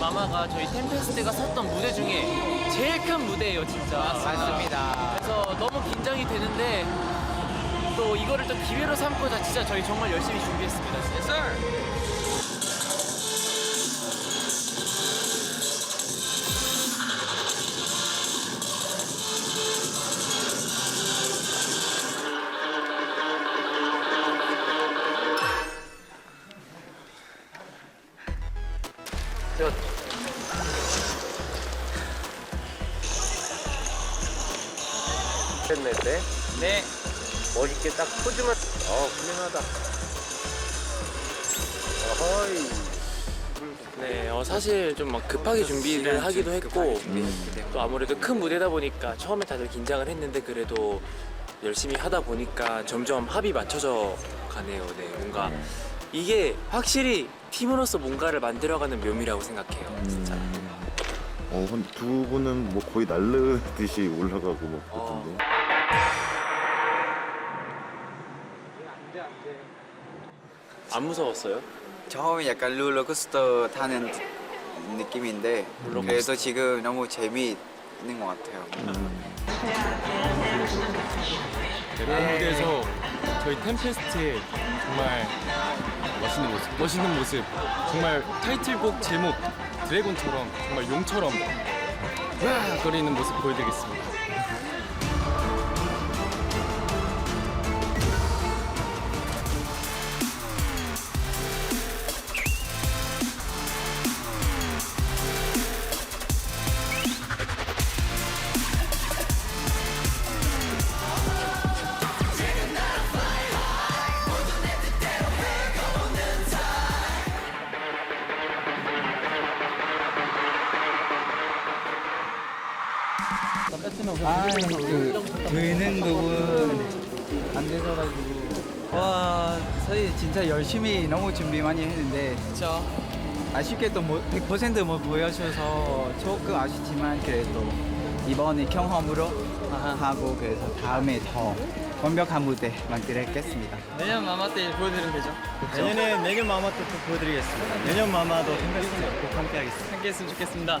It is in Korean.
마마가 저희 템페스트가 섰던 무대 중에 제일 큰 무대예요, 진짜. 맞습니다. 그래서 너무 긴장이 되는데 또 이거를 또 기회로 삼고 다 진짜 저희 정말 열심히 준비했습니다. 진짜. 했네 때 네. 멋있게 딱 포즈만 어 훌륭하다 어허이 네, 어, 사실 좀 막 급하게 준비를 하기도 했고 또 아무래도 큰 무대다 보니까 처음에 다들 긴장을 했는데 그래도 열심히 하다 보니까 점점 합이 맞춰져 가네요. 네, 뭔가 이게 확실히 팀으로서 뭔가를 만들어가는 묘미라고 생각해요. 진짜. 어, 근두 분은 뭐 거의 날르듯이 올라가고 뭐 어. 그러던데. 안 무서웠어요? 처음에 약간 롤러코스터 타는 느낌인데 그래도 지금 너무 재미 있는 것 같아요. 네, 무대에서 저희 템페스트의 정말 멋있는 모습, 멋있는 모습, 정말 타이틀곡 제목 드래곤처럼 정말 용처럼 와 거리는 모습 보여드리겠습니다. 되는 부분 안 돼서가지고 와 저희 진짜 열심히 너무 준비 많이 했는데 그렇죠. 아쉽게 또 100%못 보여줘서 조금 아쉽지만 그래도 이번에 경험으로 하고 그래서 다음에 더 완벽한 무대 만들겠습니다. 내년 마마 때 보여드리면 되죠. 내년에 내년 마마 또 보여드리겠습니다. 내년 마마도 템페스트 꼭 함께 하겠습니다. 함께 했으면 좋겠습니다.